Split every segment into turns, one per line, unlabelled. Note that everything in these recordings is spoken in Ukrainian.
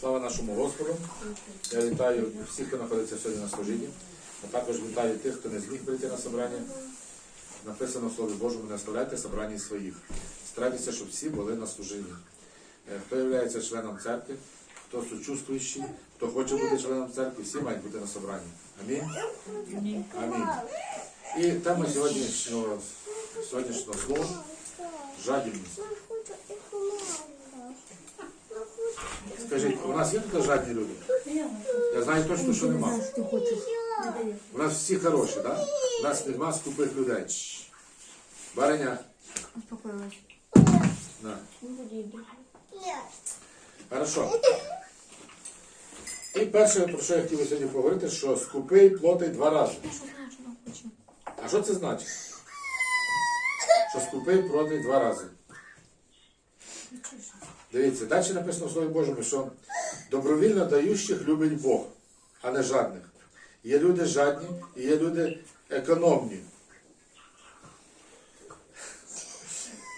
Слава нашому Господу. Я вітаю всіх, хто знаходиться сьогодні на служінні, а також вітаю тих, хто не зміг прийти на собрання. Написано в Слові Божому, не оставляйте собрання своїх. Старайтеся, щоб всі були на служінні. Е, Хто є членом церкви, хто сучувствуючий, хто хоче бути членом церкви, всі мають бути на собранні. Амінь. Амінь. І тема сьогоднішнього, сьогоднішнього слова жадібність. Скажіть, у нас є тут жадні люди? Я знаю точно, що нема. У нас всі хороші, так? Да? У нас нема скупих людей. Бариня,
Успокоилась.
на. Хорошо. І перше, про що я хотів сьогодні поговорити, що скупий платить два рази. А що це значить? Що скупий платить два рази. Дивіться, далі написано в Слові Божому, що добровільно даючих любить Бог, а не жадних. Є люди жадні і є люди економні.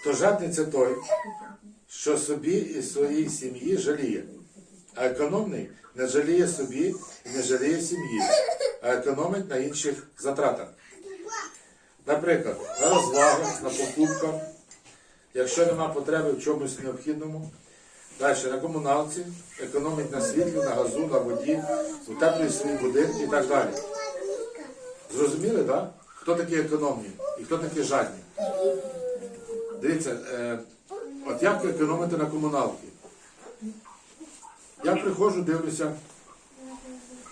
То жадний це той, що собі і своїй сім'ї жаліє. А економний не жаліє собі і не жаліє сім'ї, а економить на інших затратах. Наприклад, на розвагах, на покупках, якщо нема потреби в чомусь необхідному. Далі на комуналці, економить на світлі, на газу, на воді, утеплює свої будинки і так далі. Зрозуміли, так? Да? Хто такі економні і хто такі жадні? Дивіться, е, от як економити на комуналці? Я приходжу, дивлюся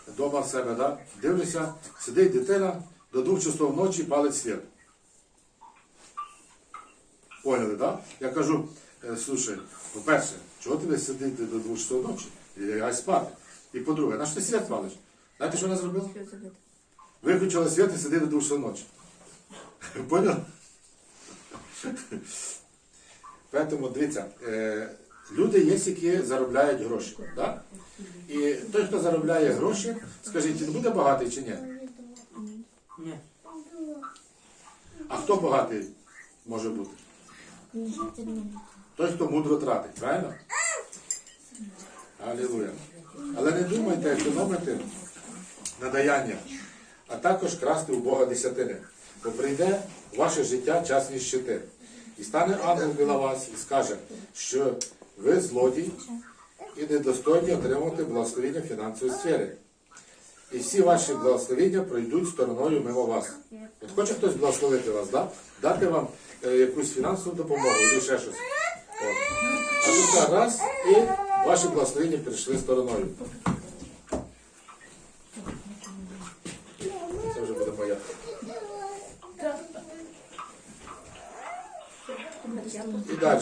вдома в себе, да? дивлюся, сидить дитина до двох часов ночі палить світ. Поняли, так? Да? Я кажу, е, слушай, по-перше, чого ти ви сидите до двох часов ночі? Лягай спати. І по-друге, на що ти світ палиш? Знаєте, що вона зробила? Виключила світ і сидить до двох часов ночі. Поняли? Поэтому, дивіться, е, люди є, які заробляють гроші. Да? І той, хто заробляє гроші, скажіть, він буде багатий чи ні?
Ні.
А хто багатий може бути? Той, хто мудро тратить, правильно? Алілуя. Але не думайте економити на даяння, а також красти у Бога десятини. Бо прийде ваше життя час ніщити. І стане ангел біля вас і скаже, що ви злодій і недостойні отримувати благословення в фінансовій сфері. І всі ваші благословення пройдуть стороною мимо вас. От хоче хтось благословити вас, да? дати вам е, якусь фінансову допомогу чи ще щось. От. А тут раз і ваші благословення прийшли стороною. Це вже буде моя. І далі.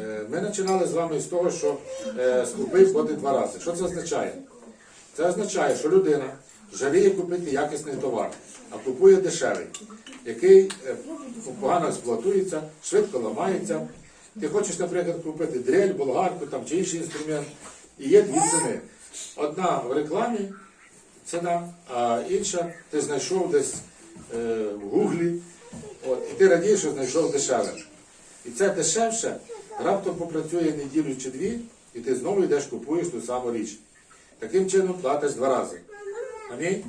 Е, Ми починали з вами з того, що е, скупий платить два рази. Що це означає? Це означає, що людина жаліє купити якісний товар, а купує дешевий, який е, погано експлуатується, швидко ламається. Ти хочеш, наприклад, купити дрель, болгарку там, чи інший інструмент, і є дві ціни. Одна в рекламі ціна, а інша ти знайшов десь е, в гуглі, от, і ти радієш, що знайшов дешеве. І це дешевше раптом попрацює неділю чи дві, і ти знову йдеш купуєш ту саму річ. Таким чином платиш два рази. Амінь?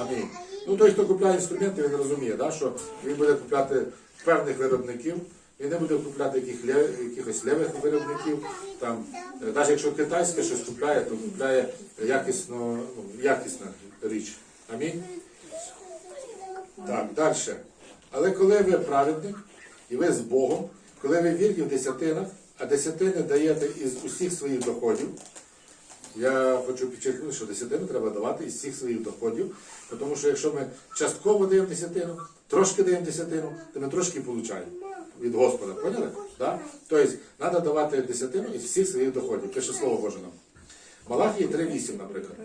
Амінь. Ну той, хто купляє інструменти, він розуміє, да, що він буде купляти певних виробників, він не буде купляти яких якихось левих виробників. Там, е, навіть якщо китайське щось купляє, то купляє якісно, ну, якісна річ. Амінь. Так, далі. Але коли ви праведник і ви з Богом, коли ви вірні в десятинах, а десятини даєте із усіх своїх доходів, я хочу підчеркнути, що десятину треба давати із всіх своїх доходів, тому що якщо ми частково даємо десятину, трошки даємо десятину, то ми трошки получаємо від Господа. Поняли? Да? Тобто, треба давати десятину із всіх своїх доходів. Пише слово Боже нам. Малахії 3.8, наприклад.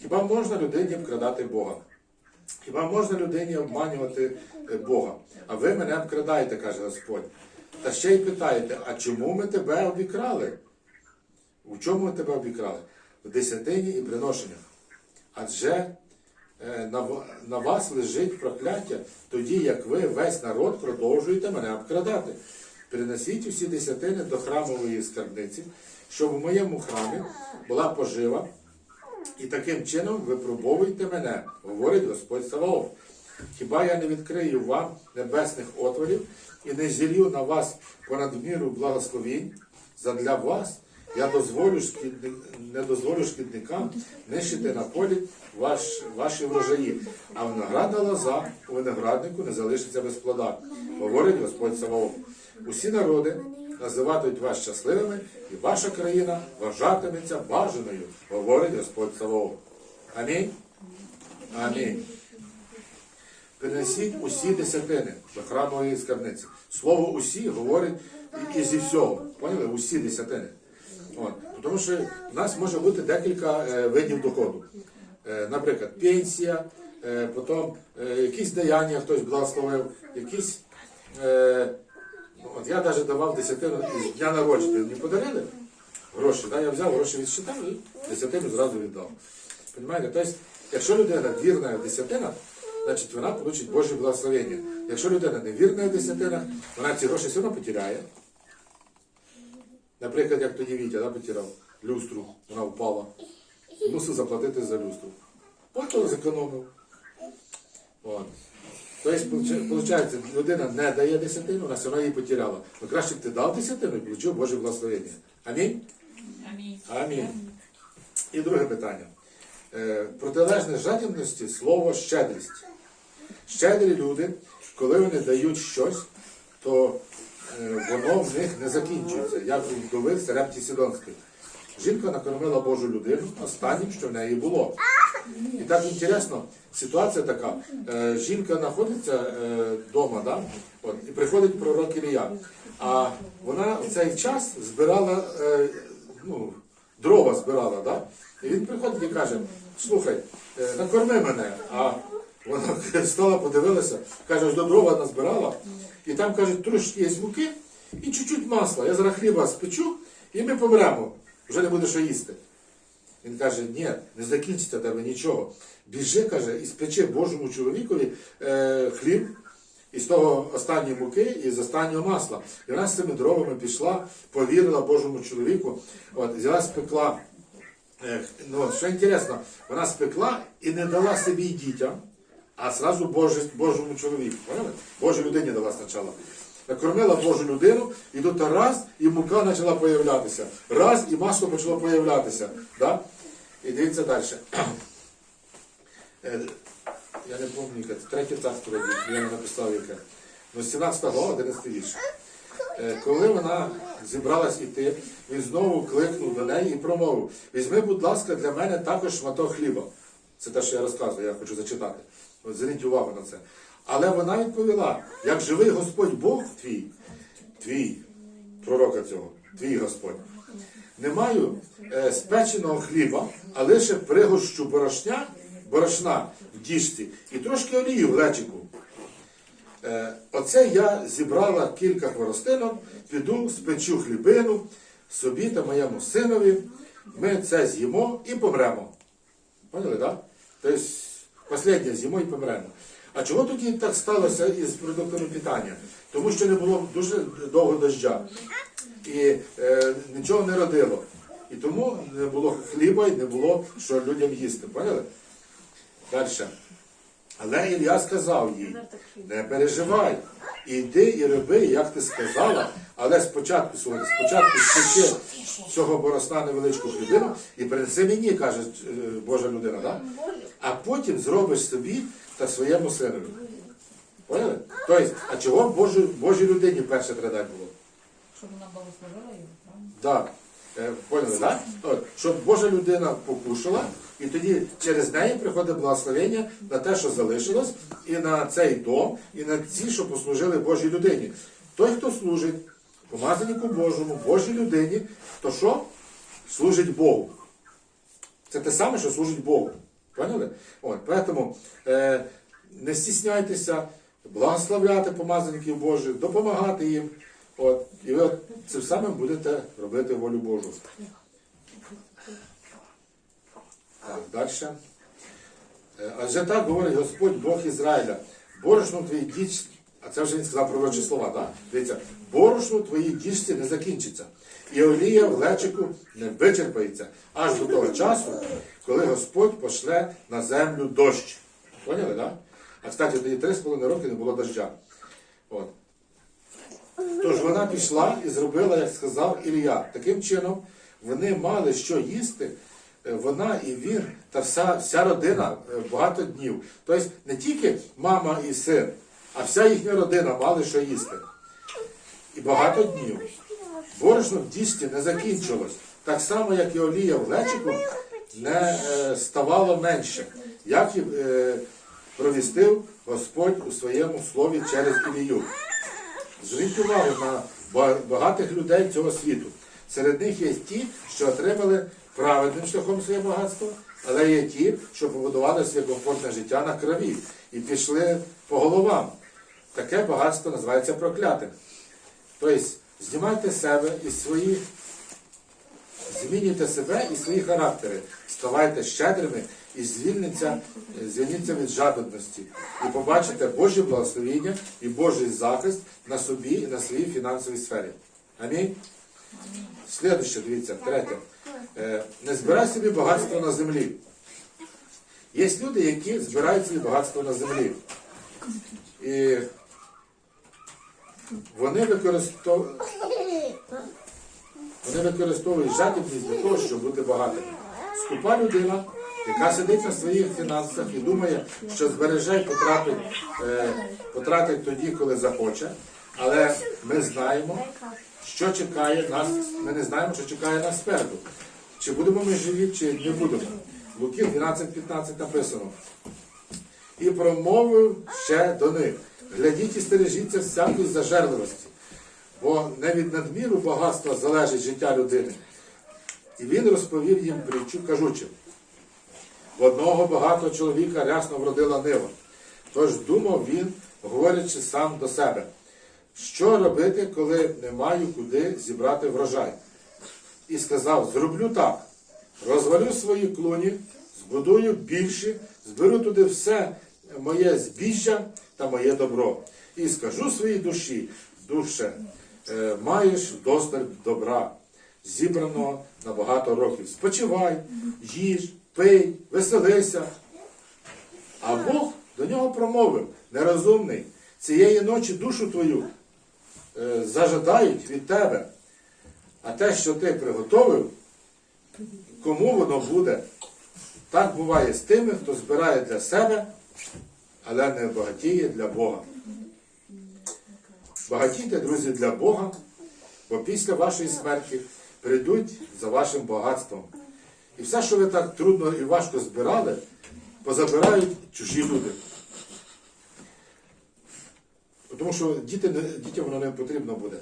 Хіба можна людині вкрадати Бога? Хіба можна людині обманювати е, Бога? А ви мене обкрадаєте, каже Господь. Та ще й питаєте, а чому ми тебе обікрали? У чому ми тебе обікрали? В десятині і приношеннях. Адже на, вас лежить прокляття, тоді як ви, весь народ, продовжуєте мене обкрадати. Принесіть усі десятини до храмової скарбниці, щоб у моєму храмі була пожива, і таким чином випробовуйте мене, говорить Господь Саваоф. Хіба я не відкрию вам небесних отворів і не зілью на вас понад міру благословінь задля вас? Я дозволю шкідник, не дозволю шкідникам нищити на полі ваш, ваші врожаї, а виноградна лоза у винограднику не залишиться без плода, говорить Господь Саваоф. Усі народи називатимуть вас щасливими, і ваша країна вважатиметься бажаною, говорить Господь Саваоф. Амінь. Амінь. Принесіть усі десятини до храмової скарбниці. Слово усі говорить і- зі всього. Поняли? Усі десятини. От. Тому що в нас може бути декілька е, видів доходу. Е, наприклад, пенсія, е, потім е, якісь даяння хтось благословив, якісь. Е, ну, от я навіть давав десятину із дня народження. Мені подарили гроші, да? я взяв гроші відсчитав і десятину зразу віддав. Понимаєте? Тобто, якщо людина вірна в десятинах, значить вона получить Боже благословення. Якщо людина не вірна в десятинах, вона ці гроші все одно потеряє. Наприклад, як тоді Вітя да, потеряв люстру, вона впала. Мусив заплатити за люстру. Потім зекономив. От. Тобто, виходить, людина не дає десятину, вона все одно її потеряла. Ну краще б ти дав десятину і отримав Боже благословення. Амінь?
Амінь.
Амінь. І друге питання. Е, Протилежне жадібності слово щедрість. Щедрі люди, коли вони дають щось, то воно в них не закінчується, як у вдови в Серепті Сідонської. Жінка накормила Божу людину останнім, що в неї було. І так інтересно, ситуація така. Е, жінка знаходиться вдома, да? От, і приходить пророк Ілія. А вона в цей час збирала е, ну, дрова збирала, да? І він приходить і каже: слухай, е, накорми мене. А вона стала, подивилася, каже, ось до дрова назбирала, і там каже, трошки є муки і чуть-чуть масла. Я зараз хліба спечу, і ми помремо. Вже не буде що їсти. Він каже, ні, не закінчиться тебе нічого. Біжи, каже, і спечи Божому чоловікові е, хліб із того останньої муки і з останнього масла. І вона з цими дровами пішла, повірила Божому чоловіку, от, взяла, спекла. Е, ну, що інтересно, вона спекла і не дала собі дітям, а сразу Боже, Божому чоловіку. Поняли? Божій людині дала спочатку. Накормила Божу людину, і тут раз, і мука почала появлятися. Раз, і масло почало появлятися. Да? І дивіться далі. Е, Я не пам'ятаю, третє царство, я не написав яке. Ну, 17 глава, 11 вірш. Е, Коли вона зібралась іти, він знову кликнув до неї і промовив: Візьми, будь ласка, для мене також шматок хліба. Це те, що я розказую, я хочу зачитати. От зверніть увагу на це. Але вона відповіла: як живий Господь Бог твій, твій, пророка цього, твій Господь. Не маю е, спеченого хліба, а лише пригощу борошня, борошна в діжці і трошки олії в глечику. Е, Оце я зібрала кілька хворостинок, піду, спечу хлібину собі та моєму синові. Ми це з'їмо і помремо. Поняли, так? Тобто, з'їмо і помремо. А чого тоді так сталося із продуктами питання? Тому що не було дуже довго дождя. І е, нічого не родило. І тому не було хліба і не було що людям їсти. Поняли? Далі. Але Ілля сказав їй, не переживай, іди і роби, як ти сказала, але спочатку, спочатку спечи цього боросна невеличку хлібину і принеси мені, каже е, Божа людина, да? а потім зробиш собі та своєму синові. Поняли? Тобто, а чого Божій, Божій людині перше треба було?
Щоб вона благословила його, правильно?
Да. Е, Поняли, так? Щоб Божа людина покушала, і тоді через неї приходить благословення на те, що залишилось, і на цей дом, і на ці, що послужили Божій людині. Той, хто служить помазанику Божому, Божій людині, то що? Служить Богу. Це те саме, що служить Богу. Поняли? Поэтому е, не стісняйтеся благословляти помазаників Божих, допомагати їм. От, і ви цим самим будете робити волю Божу. Так, далі. Е, Адже так говорить Господь Бог Ізраїля. Борошно твій діч, А це вже він сказав пророчі слова, так? Дивіться, борошно в твоїй діжці не закінчиться, і олія в лечику не вичерпається аж до того часу, коли Господь пошле на землю дощ. Поняли, так? А кстати, тоді три з половиною роки не було дождя. От. Тож вона пішла і зробила, як сказав Ілля. Таким чином, вони мали що їсти, е, вона і він, та вся, вся родина е, багато днів. Тобто не тільки мама і син, а вся їхня родина мали що їсти. І багато днів. Борошно в дісті не закінчилось. Так само, як і олія в лечику не е, ставало менше, як і е, провістив Господь у своєму слові через Ілію. Зверніть увагу на багатих людей цього світу. Серед них є ті, що отримали праведним шляхом своє багатство, але є ті, що побудували своє комфортне життя на крові і пішли по головам. Таке багатство називається проклятим. Тобто, знімайте себе із своїх, змінюйте себе і свої характери, ставайте щедрими і звільніться, звільніться від жадібності. І побачите Божє благословіння і Божий захист на собі і на своїй фінансовій сфері. Амінь. Слідуще, дивіться, третє. Е, Не збирай собі багатство на землі. Є люди, які збирають собі багатство на землі. І вони використовують. Вони використовують жадібність для того, щоб бути багатими. Скупа людина, яка сидить на своїх фінансах і думає, що збереже і потратить, е, потратить тоді, коли захоче. Але ми знаємо, що чекає нас. Ми не знаємо, що чекає нас спереду. Чи будемо ми живі, чи не будемо. Луки 12.15 написано. І промовив ще до них. Глядіть і стережіться всякої зажерливості, бо не від надміру багатства залежить життя людини. І він розповів їм притчу, кажучи, в одного багатого чоловіка рясно вродила нива. Тож думав він, говорячи сам до себе, що робити, коли не маю куди зібрати врожай. І сказав: зроблю так, розвалю свої клуні, збудую більші, зберу туди все моє збіжжя та моє добро. І скажу своїй душі, душе, е, маєш вдосталь добра, зібраного на багато років. Спочивай, їж, пий, веселися. А Бог до нього промовив, нерозумний, цієї ночі душу твою е, зажадають від тебе. А те, що ти приготовив, кому воно буде? Так буває з тими, хто збирає для себе, але не багатіє для Бога. Багатійте, друзі, для Бога, бо після вашої смерті прийдуть за вашим багатством. І все, що ви так трудно і важко збирали, позабирають чужі люди. Тому що діти, дітям воно не потрібно буде.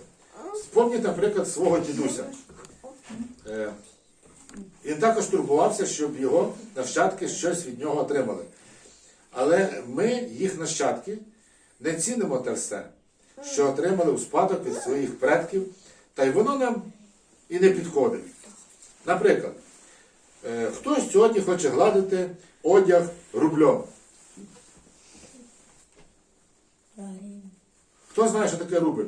Спомніть, наприклад, свого дідуся. Е, Він також турбувався, щоб його нащадки щось від нього отримали. Але ми, їх нащадки, не цінимо те все, що отримали у спадок від своїх предків, та й воно нам і не підходить. Наприклад, е, хтось сьогодні хоче гладити одяг рублем. Хто знає, що таке рубль?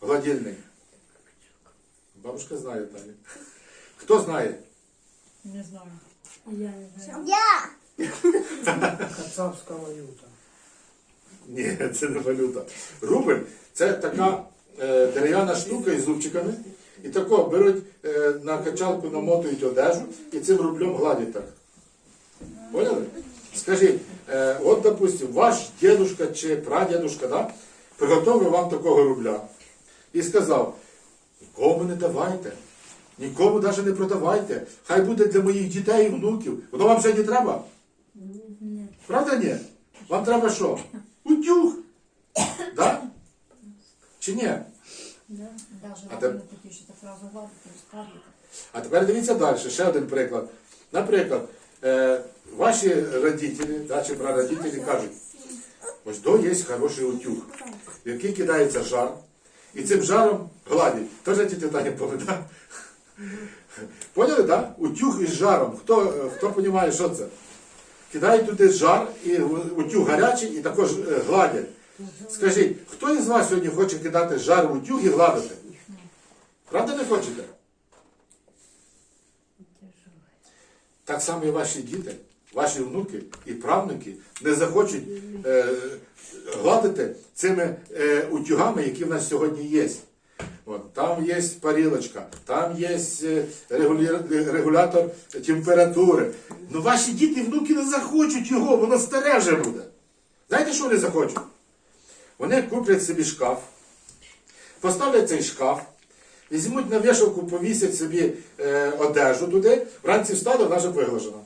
Гладільний. Бабушка знає Таня. Хто знає?
Не знаю.
Я Не знаю. Я.
Кацапська валюта.
Ні, це не валюта. Рубль це така е, дерев'яна штука із зубчиками. І тако беруть е, на качалку, намотують одежу і цим рублем гладять так. Поняли? Скажіть, е, от, допустим, ваш дедушка чи прадедушка да, приготовив вам такого рубля і сказав, нікому не давайте, нікому навіть не продавайте, хай буде для моїх дітей і внуків. Воно вам вже не треба? Правда ні? Вам треба що? Утюг. Да? Чи ні? А
а
те-
не такі, що так зразу гладити, розправити.
А тепер дивіться далі, ще один приклад. Наприклад, е, ваші родителі, да, чи прародителі кажуть, ось до є хороший утюг, в який кидається жар, і цим жаром гладять. Теж тітя Таня поведа. Поняли, так? Да? Утюг із жаром. Хто, е, хто розуміє, що це? Кидають туди жар, і утюг гарячий, і також е, гладять. Скажіть, хто із вас сьогодні хоче кидати жар в утюг і гладити? Правда не хочете? Так само і ваші діти, ваші внуки і правнуки не захочуть е, гладити цими е, утюгами, які в нас сьогодні є. От, там є парілочка, там є е, регулятор температури. Ну ваші діти внуки не захочуть його, воно старе вже буде. Знаєте, що вони захочуть? Вони куплять собі шкаф, поставлять цей шкаф, візьмуть на вішалку, повісять собі е, одежу туди, вранці встали, вона вже виглажена.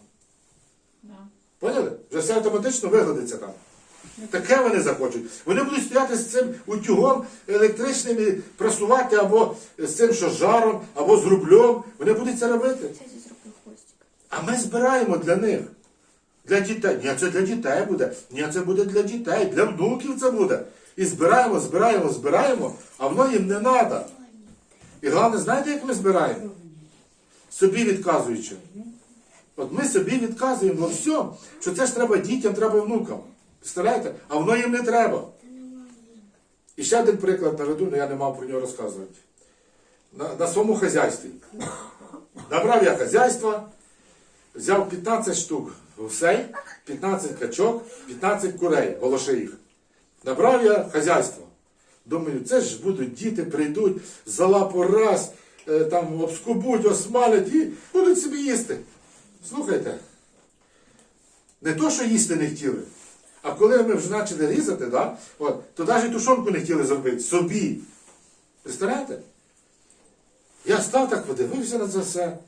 Да.
Поняли? Вже все автоматично вигладиться там. Таке вони захочуть. Вони будуть стояти з цим утюгом електричним і прасувати або з цим, що жаром, або з рублем. Вони будуть це робити. А ми збираємо для них. Для дітей. Ні, це для дітей буде. Ні, це буде для дітей, для внуків це буде. І збираємо, збираємо, збираємо, а воно їм не треба. І головне, знаєте, як ми збираємо? Собі відказуючи. От ми собі відказуємо во всьому, що це ж треба дітям, треба внукам. Представляєте? А воно їм не треба. І ще один приклад наведу, але я не мав про нього розказувати. На, на своєму хазяйстві. Набрав я хазяйство, взяв 15 штук гусей, 15 качок, 15 курей, голоши їх. Набрав я хазяйство. Думаю, це ж будуть діти, прийдуть за лапу раз, е, там обскубуть, осмалять і будуть собі їсти. Слухайте, не то, що їсти не хотіли, а коли ми вже почали різати, да, от, то навіть тушонку не хотіли зробити собі. Представляєте? Я став так, подивився на це все.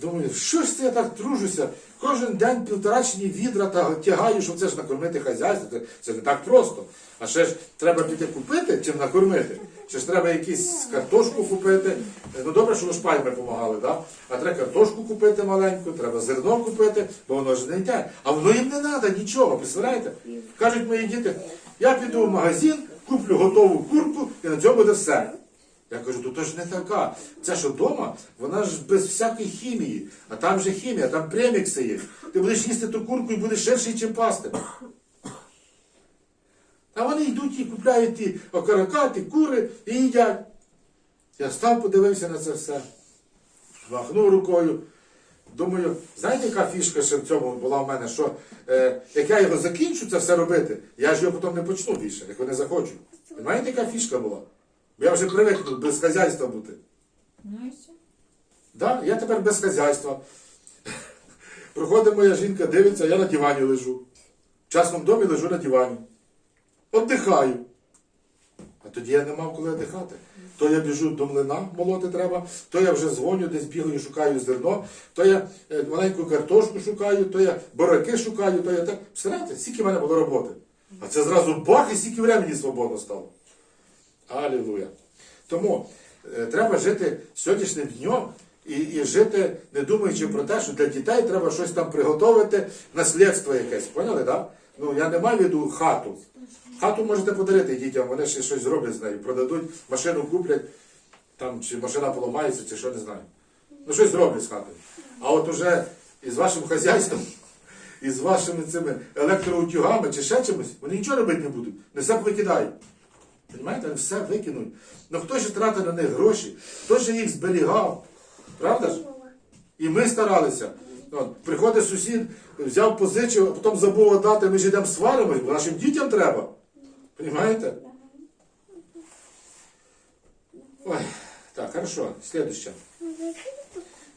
Думаю, що ж це я так тружуся? Кожен день півторачні відра та тягаю, щоб це ж накормити хазяйство. Це, не так просто. А ще ж треба піти купити, чим накормити. Ще ж треба якусь картошку купити. Ну добре, що ми допомагали, да? а треба картошку купити маленьку, треба зерно купити, бо воно ж не йде. А воно їм не треба нічого, представляєте? Кажуть мої діти, я піду в магазин, куплю готову курку і на цьому буде все. Я кажу, то, то ж не така. Це що вдома, вона ж без всякої хімії. А там же хімія, там премікси є. Ти будеш їсти ту курку і будеш ширший, чим пасти. А вони йдуть і купляють ті окорока, ті кури і їдять. Я став, подивився на це все, махнув рукою. Думаю, знаєте, яка фішка ще в цьому була в мене, що е, як я його закінчу це все робити, я ж його потім не почну більше, як не захочу. Знаєте, яка фішка була? Бо я вже привик без хазяйства бути.
Ну.
Да? Я тепер без хазяйства. Проходить моя жінка, дивиться, я на дивані лежу. В частному домі лежу на дивані. Отдихаю. А тоді я не мав коли віддихати. То я біжу до млина, молоти треба, то я вже дзвоню, десь бігаю, шукаю зерно, то я е, маленьку картошку шукаю, то я бараки шукаю, то я так. Представляєте, скільки в мене було роботи. А це зразу бах і скільки времени свободно стало. Алілуя. Тому е, треба жити сьогоднішнім днем і, і жити, не думаючи про те, що для дітей треба щось там приготувати, наслідство якесь. Поняли, так? Ну, я не маю в виду хату. Хату можете подарити дітям, вони ще щось зроблять з нею, продадуть, машину куплять, там, чи машина поламається, чи що не знаю. Ну, щось зроблять з хатою. А от уже із вашим хазяйством, із вашими цими електроутюгами чи ще чимось, вони нічого робити не будуть. Не все викидають. Понимаєте, вони все викинуть. Ну хто ж тратив на них гроші, хто ж їх зберігав? Правда ж? І ми старалися. От, приходить сусід, взяв позичив, а потім забув отдати, ми ж йдемо сваримось, бо нашим дітям треба. Понимаєте? Ой, так, хорошо. Слідуще.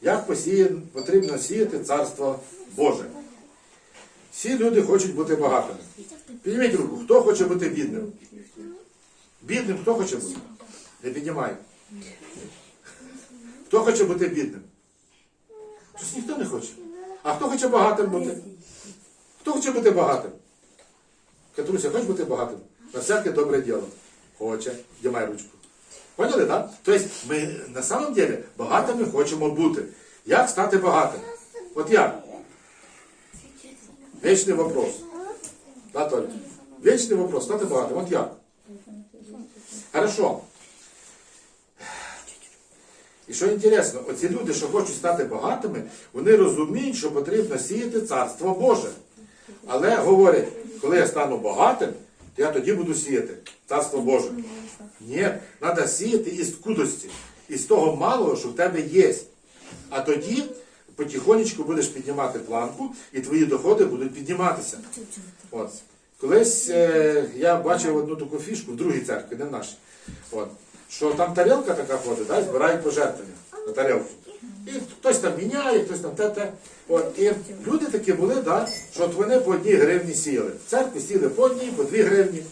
Як посіян, потрібно сіяти царство Боже? Всі люди хочуть бути багатими. Підніміть руку, хто хоче бути бідним? Бідним хто хоче бути? Не піднімай. Хто хоче бути бідним? Щось ніхто не хоче. А хто хоче багатим бути? Хто хоче бути багатим? Катруся, хочеш бути багатим? На всяке добре діло. Хоче. Дімай ручку. Поняли, так? Тобто ми на самом деле багатими хочемо бути. Як стати багатим? От як? Вечний вопрос. Да, Толя? Вечний вопрос. Стати багатим. От як? Хорошо. І що інтересно, оці люди, що хочуть стати багатими, вони розуміють, що потрібно сіяти царство Боже. Але говорять, коли я стану багатим, то я тоді буду сіяти. Царство Боже. Ні, треба сіяти із скудості, із того малого, що в тебе є. А тоді потихонечку будеш піднімати планку, і твої доходи будуть підніматися. От. Колись е, я бачив одну таку фішку в другій церкві, не в нашій. От. Що там тарілка така ходить, да, збирають пожертвування на тарілку. І хтось там міняє, хтось там те-те. І люди такі були, да, що от вони по одній гривні сіяли. В церкві сіли по одній, по дві гривні.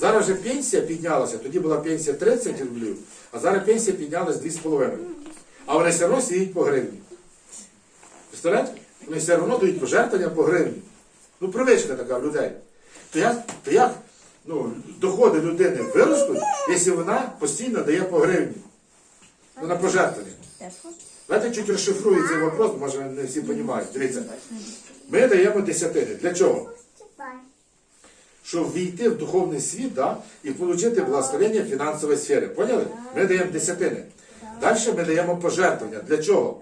Зараз вже пенсія піднялася, тоді була пенсія 30 рублів, а зараз пенсія піднялась 2,5. А вони все одно сіють по гривні. Представляєте? Вони все одно дають пожертвування по гривні. Ну, привичка така в людей. То як, то як ну, доходи людини виростуть, якщо вона постійно дає по гривні? Ну, на пожертвування. Давайте чуть розшифрую цей вопрос, може не всі розуміють. Дивіться. Ми даємо десятини. Для чого? Щоб війти в духовний світ да, і отримати благословення фінансової сфери. Поняли? Ми даємо десятини. Далі ми даємо пожертвування. Для чого?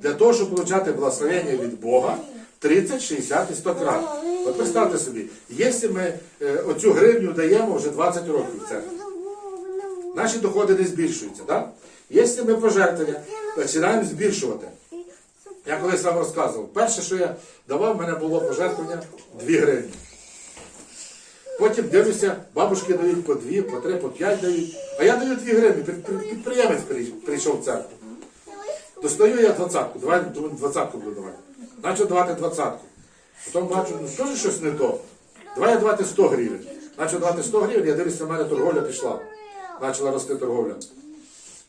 Для того, щоб отримати благословення від Бога 30, 60 і 100 крат. От представте собі, якщо ми е, оцю гривню даємо вже 20 років в церкві, наші доходи не збільшуються. Да? Якщо ми пожертвування починаємо збільшувати. Я колись вам розказував, перше, що я давав, в мене було пожертвування 2 гривні. Потім дивлюся, бабушки дають по 2, по 3, по 5 дають. А я даю 2 гривні, Під- під- підприємець прийшов в церкву. Достаю я двадцятку, давай двадцятку буду давати. Почав давати двадцятку. Потім бачу, ну теж щось не то. Давай я давати 100 гривень. Почав давати 100 гривень, я дивлюся, в мене торговля пішла. Почала рости торговля.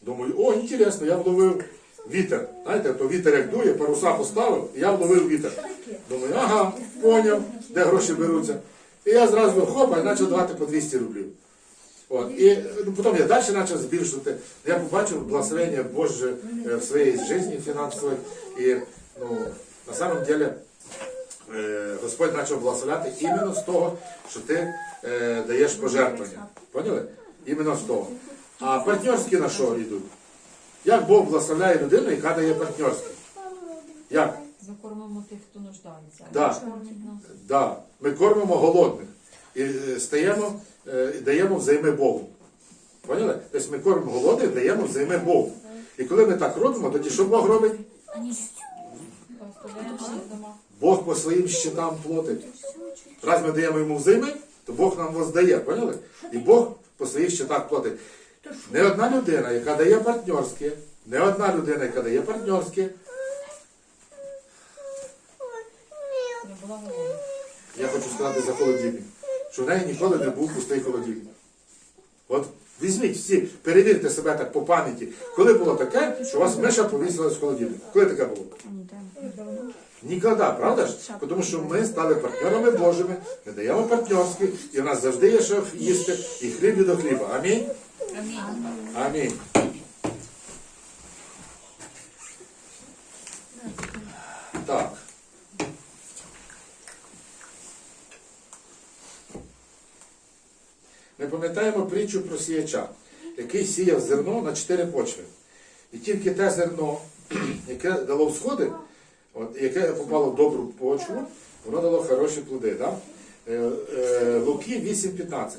Думаю, о, інтересно, я вловив вітер. Знаєте, то вітер як дує, паруса поставив, і я вловив вітер. Думаю, ага, поняв, де гроші беруться. І я зразу хопа і почав давати по 200 рублів. От. І ну, потім я далі почав збільшувати. Я побачив благословення Боже в своїй житті фінансовій. І ну, на самом деле Господь почав благословляти іменно з того, що ти е, даєш пожертвування. Поняли? Іменно з того. А партнерські на що йдуть? Як Бог благословляє людину, яка дає партнерські? Як?
Закормимо тих, хто нуждається.
Да. Да, ми кормимо голодних і е, стаємо, е, і даємо взайми Богу. Поняли? Тобто ми кормимо голодних, даємо взайми Богу. І коли ми так робимо, тоді що Бог робить? Бог по своїм щитам платить. Раз ми даємо йому взайми, то Бог нам воздає, поняли? І Бог по своїх щитах платить. Не одна людина, яка дає партнерське, не одна людина, яка дає партнерське, я хочу сказати за холодильник, що в неї ніколи не був пустий холодильник. От візьміть всі, перевірте себе так по пам'яті, коли було таке, що у вас миша повісила з холодильника. Коли таке було? Ніколи, правда ж? Тому що ми стали партнерами Божими, ми даємо партнерські, і в нас завжди є що їсти, і хліб і до хліба. Амінь?
Амінь.
Амінь. Так. Ми пам'ятаємо притчу про сіяча, який сіяв зерно на чотири почви. І тільки те зерно, яке дало всходи, от, яке попало в добру почву, воно дало хороші плоди. Да? Е, е, Луки 8.15.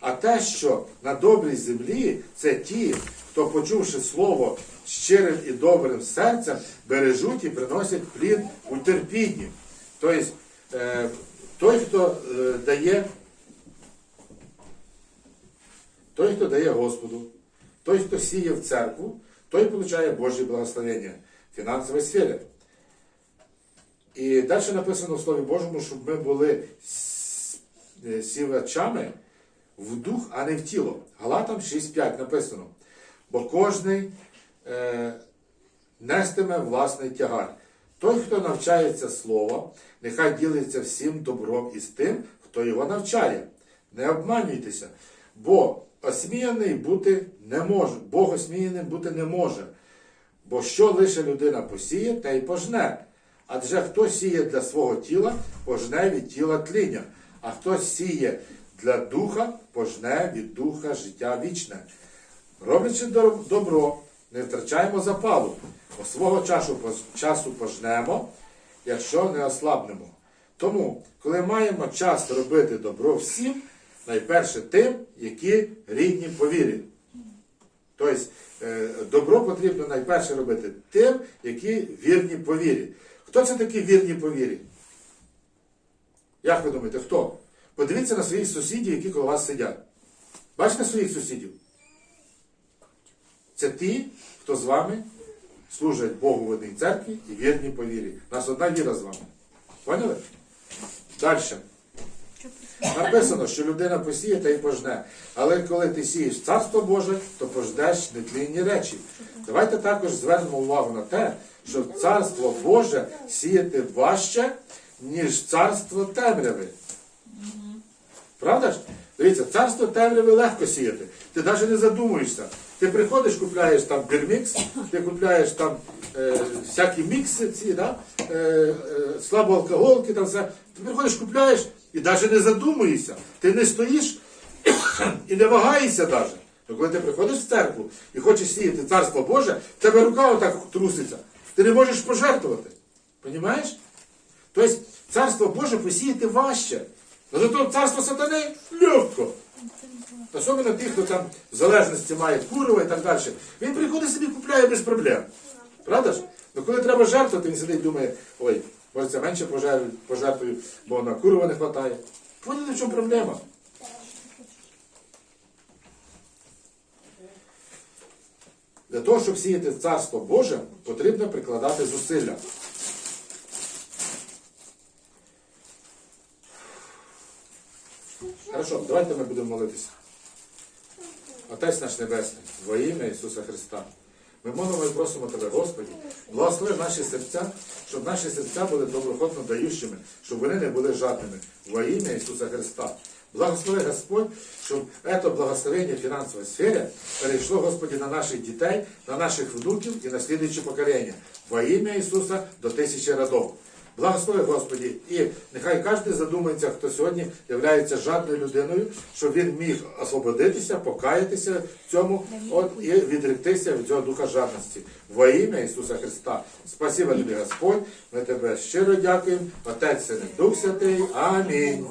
А те, що на добрій землі, це ті, хто, почувши слово щирим і добрим серцем, бережуть і приносять плід у терпінні. Тобто, той, хто дає, той, хто дає Господу, той, хто сіє в церкву, той отримує Божі благословення в фінансовій сфері. І далі написано в Слові Божому, щоб ми були е, сівачами в дух, а не в тіло. Галатам 6.5 написано. Бо кожний е, нестиме власний тягар. Той, хто навчається слова, нехай ділиться всім добром із тим, хто його навчає. Не обманюйтеся, бо осміяний бути не може, Бог осміяним бути не може. Бо що лише людина посіє, те й пожне. Адже хто сіє для свого тіла, пожне від тіла тління, а хто сіє для духа, пожне від духа життя вічне. Роблячи добро, не втрачаємо запалу, бо свого часу, часу пожнемо, якщо не ослабнемо. Тому, коли маємо час робити добро всім, найперше тим, які рідні по. Тобто е, добро потрібно найперше робити тим, які вірні по. Хто це такі вірні по вірі? Як ви думаєте, хто? Подивіться на своїх сусідів, які коло вас сидять. Бачите своїх сусідів? Це ті, хто з вами служать Богу в одній церкві і вірні по вірі. У нас одна віра з вами. Поняли? Далі. Написано, що людина посіє та й пожне. Але коли ти сієш царство Боже, то пождеш нетлінні речі. Давайте також звернемо увагу на те, що царство Боже сіяти важче, ніж царство темряви. Правда ж? Дивіться, царство темряви легко сіяти. Ти навіть не задумуєшся. Ти приходиш, купляєш там бірмікс, ти купляєш там е, всякі мікси, ці, да? е, е, слабоалкоголки, там все. Ти приходиш, купляєш і навіть не задумуєшся. Ти не стоїш і не вагаєшся навіть. То коли ти приходиш в церкву і хочеш сіяти царство Боже, тебе рука отак труситься. Ти не можеш пожертвувати. Понімаєш? Тобто царство Боже посіяти важче. Но зато царство сатани легко. Особливо ті, хто там в залежності має курва і так далі. Він приходить собі купляє без проблем. Правда ж? Ну коли треба жертвувати, він сидить і думає, ой, може це менше пожертвую, бо на курва не вистачає. Поняли, в чому проблема? Для того, щоб сіяти царство Боже, потрібно прикладати зусилля. Хорошо, давайте ми будемо молитися. Отець наш Небесний, во ім'я Ісуса Христа. Ми молимо і просимо Тебе, Господі, благослови наші серця, щоб наші серця були доброхотно даючими, щоб вони не були жадними. Во ім'я Ісуса Христа. Благослови Господь, щоб це благословення в фінансовій сфері перейшло, Господі, на наших дітей, на наших внуків і на слідуючі покоління. Во ім'я Ісуса до тисячі родов. Благослови, Господі, і нехай кожен задумається, хто сьогодні є жадною людиною, щоб він міг освободитися, покаятися в цьому от, і відректися від цього духа жадності. Во ім'я Ісуса Христа. Спасибо тобі, Господь. Ми тебе щиро дякуємо. Отець Син, Дух Святий. Амінь.